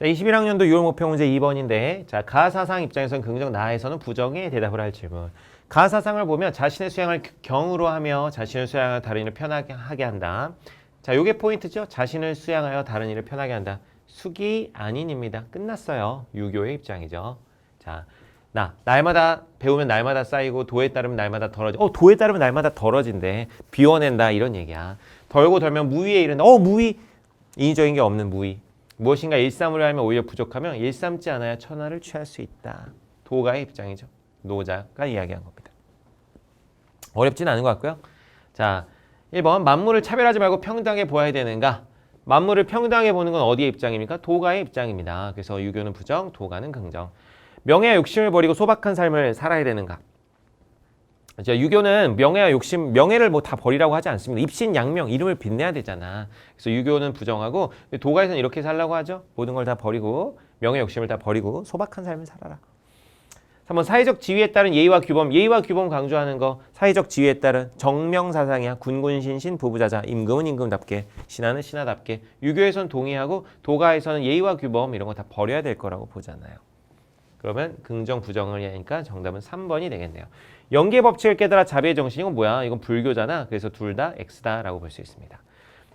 자, 21학년도 6월 목표 문제 2번인데 자, 가사상 입장에서는 긍정, 나에서는 부정에 대답을 할 질문. 가사상을 보면 자신의 수양을 경으로 하며 자신을 수양하여 다른 일을 편하게 하게 한다. 자, 요게 포인트죠. 자신을 수양하여 다른 일을 편하게 한다. 숙이 아닌입니다. 끝났어요. 유교의 입장이죠. 자, 나 날마다 배우면 날마다 쌓이고 도에 따르면 날마다 덜어지. 어, 도에 따르면 날마다 덜어진대. 비워낸다 이런 얘기야. 덜고 덜면 무위에 이른다. 어, 무위. 인위적인 게 없는 무위. 무엇인가 일삼으로 하면 오히려 부족하면 일삼지 않아야 천하를 취할 수 있다. 도가의 입장이죠. 노자가 이야기한 겁니다. 어렵진 않은 것 같고요. 자, 1번 만물을 차별하지 말고 평등하게 보아야 되는가? 만물을 평등하게 보는 건 어디의 입장입니까? 도가의 입장입니다. 그래서 유교는 부정, 도가는 긍정. 명예와 욕심을 버리고 소박한 삶을 살아야 되는가? 자, 유교는 명예와 욕심, 명예를 뭐 다 버리라고 하지 않습니다. 입신, 양명, 이름을 빛내야 되잖아. 그래서 유교는 부정하고 도가에서는 이렇게 살라고 하죠. 모든 걸 다 버리고 명예, 욕심을 다 버리고 소박한 삶을 살아라. 3번 사회적 지위에 따른 예의와 규범, 예의와 규범 강조하는 거 사회적 지위에 따른 정명사상이야. 군군신신 부부자자, 임금은 임금답게, 신하는 신하답게. 유교에선 동의하고 도가에서는 예의와 규범 이런 거 다 버려야 될 거라고 보잖아요. 그러면 긍정 부정을 하니까 정답은 3번이 되겠네요. 연계 법칙을 깨달아 자비의 정신 이 건 뭐야? 이건 불교잖아. 그래서 둘 다 X다라고 볼 수 있습니다.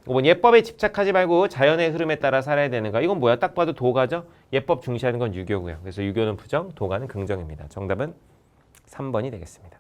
5번 예법에 집착하지 말고 자연의 흐름에 따라 살아야 되는가? 이건 뭐야? 딱 봐도 도가죠. 예법 중시하는 건 유교고요. 그래서 유교는 부정, 도가는 긍정입니다. 정답은 3번이 되겠습니다.